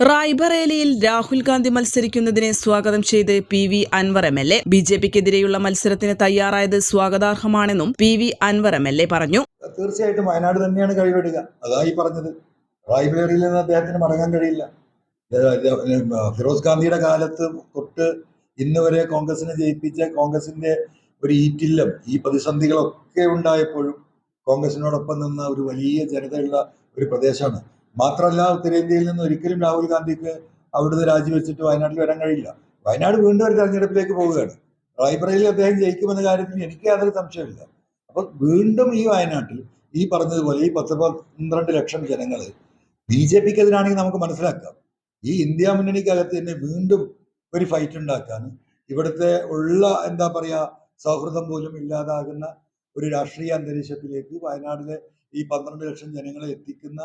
റായ്ബറേലിയിൽ രാഹുൽ ഗാന്ധി മത്സരിക്കുന്നതിനെ സ്വാഗതം ചെയ്ത് P V Anvar M L A. B J പിക്കെതിരെയുള്ള മത്സരത്തിന് തയ്യാറായത് സ്വാഗതാർഹമാണെന്നും P V Anvar M L A പറഞ്ഞു. തീർച്ചയായിട്ടും വയനാട് തന്നെയാണ് കഴിവെടുക. അതാ ഈ പറഞ്ഞത്. റായ്ബറേലിയിൽ നിന്ന് അദ്ദേഹത്തിന് മടങ്ങാൻ കഴിയില്ല. ഫിറോസ് ഗാന്ധിയുടെ കാലത്ത് തൊട്ട് ഇന്ന് വരെ കോൺഗ്രസിനെ ജയിപ്പിച്ച കോൺഗ്രസിന്റെ ഒരു ഈറ്റില്ലം ഈ പ്രതിസന്ധികളൊക്കെ ഉണ്ടായപ്പോഴും കോൺഗ്രസിനോടൊപ്പം നിന്ന ഒരു വലിയ ജനതയുള്ള ഒരു പ്രദേശമാണ് മാത്രമല്ല ഉത്തരേന്ത്യയിൽ നിന്ന് ഒരിക്കലും രാഹുൽ ഗാന്ധിക്ക് അവിടുന്ന് രാജിവെച്ചിട്ട് വയനാട്ടിൽ വരാൻ കഴിയില്ല. വയനാട് വീണ്ടും ഒരു തെരഞ്ഞെടുപ്പിലേക്ക് പോവുകയാണ്. റായ്ബ്രയിൽ അദ്ദേഹം ജയിക്കുമെന്ന കാര്യത്തിൽ എനിക്ക് യാതൊരു സംശയമില്ല അപ്പൊ വീണ്ടും ഈ വയനാട്ടിൽ ഈ പറഞ്ഞതുപോലെ ഈ പത്ത് പന്ത്രണ്ട് ലക്ഷം ജനങ്ങൾ ബി ജെ പിക്ക് എതിരാണെങ്കിൽ നമുക്ക് മനസ്സിലാക്കാം. ഈ ഇന്ത്യ മുന്നണിക്കകത്ത് തന്നെ വീണ്ടും ഒരു ഫൈറ്റ് ഉണ്ടാക്കാൻ ഇവിടുത്തെ ഉള്ള എന്താ പറയാ സൗഹൃദം പോലും ഇല്ലാതാകുന്ന ഒരു രാഷ്ട്രീയ അന്തരീക്ഷത്തിലേക്ക് വയനാടിലെ ഈ പന്ത്രണ്ട് ലക്ഷം ജനങ്ങളെ എത്തിക്കുന്ന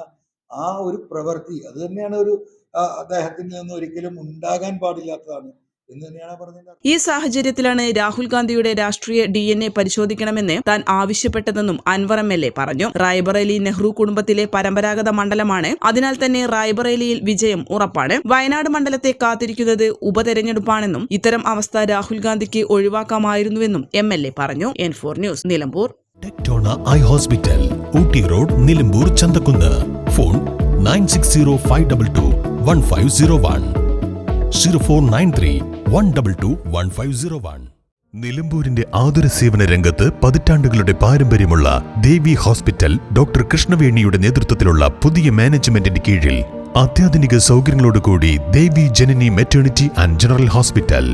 ആ ഒരു പ്രവൃത്തി അത് തന്നെയാണ് ഒരു അദ്ദേഹത്തിന് അദ്ദേഹത്തിൽ നിന്ന് ഒരിക്കലും ഉണ്ടാകാൻ പാടില്ലാത്തതാണ് എന്ന് തന്നെയാണ് പറഞ്ഞത്. ഈ സാഹചര്യത്തിലാണ് രാഹുൽ ഗാന്ധിയുടെ രാഷ്ട്രീയ ഡി എൻ എ പരിശോധിക്കണമെന്ന് താൻ ആവശ്യപ്പെട്ടതെന്നും അൻവർ എം എൽ എ പറഞ്ഞു. റായ്ബറേലി നെഹ്റു കുടുംബത്തിലെ പരമ്പരാഗത മണ്ഡലമാണ്. അതിനാൽ തന്നെ റായ്ബറേലിയിൽ വിജയം ഉറപ്പാണ്. വയനാട് മണ്ഡലത്തെ കാത്തിരിക്കുന്നത് ഉപതെരഞ്ഞെടുപ്പാണെന്നും ഇത്തരം അവസ്ഥ രാഹുൽ ഗാന്ധിക്ക് ഒഴിവാക്കാമായിരുന്നുവെന്നും എം എൽ എ പറഞ്ഞു. N four news Nilambur. Tectona eye hospital Ooty road Nilambur Chanthakkunnu. Phone nine six zero five double two one five zero one. Zero four nine three one double two one five zero one. നിലമ്പൂരിന്റെ ആതുര സേവന രംഗത്ത് പതിറ്റാണ്ടുകളുടെ പാരമ്പര്യമുള്ള ദേവി hospital doctor കൃഷ്ണവേണിയുടെ നേതൃത്വത്തിലുള്ള പുതിയ മാനേജ്മെന്റിന്റെ കീഴിൽ അത്യാധുനിക സൗകര്യങ്ങളോടുകൂടി Devi Janani maternity and general hospital.